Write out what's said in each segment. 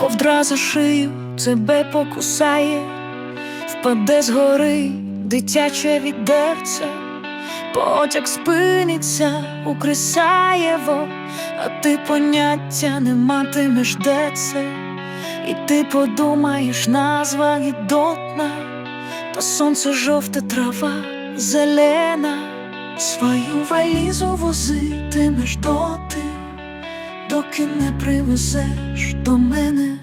ковдра за шию тебе покусає, впаде з гори дитяче відерце, потяг спиниться у Крисаєво, а ти поняття не матимеш де це, і ти подумаєш, назва гідотна, то сонце жовте трава зелена, свою валізу возитимеш доти доки не привезеш до мене.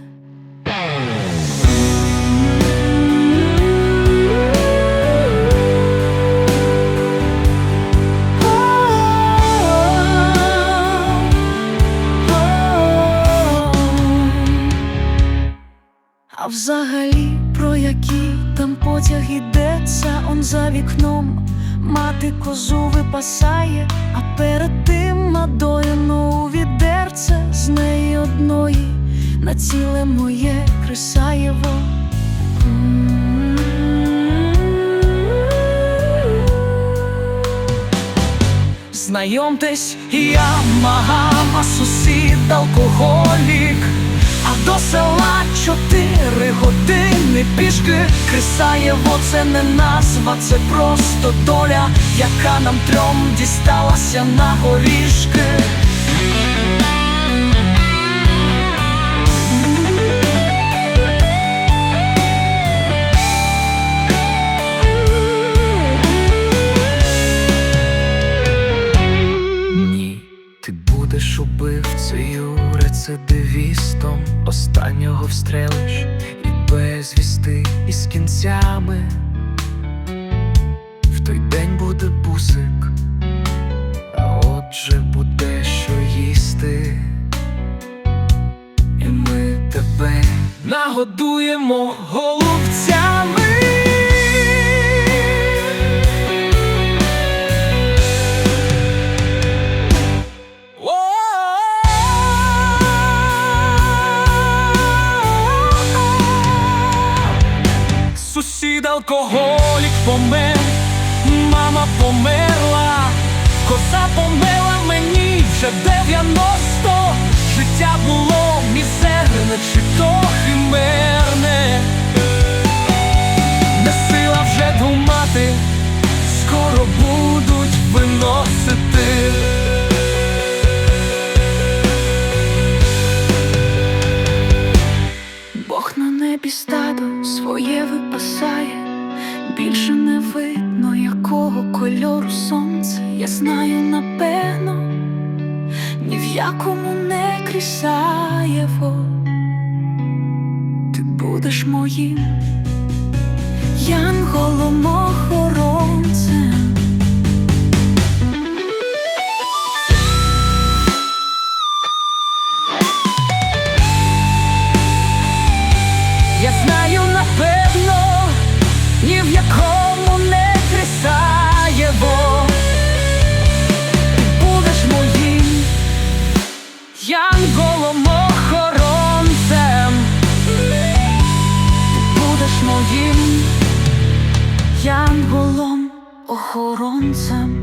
А взагалі, про який там потяг ідеться, он за вікном мати козу випасає, а перед тим надоїно у відерце з неї одної на ціле моє Крисаєво. Знайомтесь, я магама сусід, алкоголік, до села чотири години пішки Крисаєво це не назва, це просто доля, яка нам трьом дісталася на горішки. Ні, ти будеш убивцею, рецидивістом Останнього встрелиш і безвісти із кінцями. В той день буде бусик, а отже буде що їсти. І ми тебе нагодуємо голубцями. Алкоголік помер, мама померла, коза померла мені вже дев'яносто. Життя було мізерне, чи то химерне, не сила вже думати, скоро будуть виносити. Бог на небі стадо своє випасає, більше не видно, якого кольору сонце. Я знаю напевно, ні в якому не крісаєво. Ти будеш моїм янголом охоронцем. Я знаю якому не трясає будеш моїм янголом охоронцем. Будеш моїм янголом охоронцем.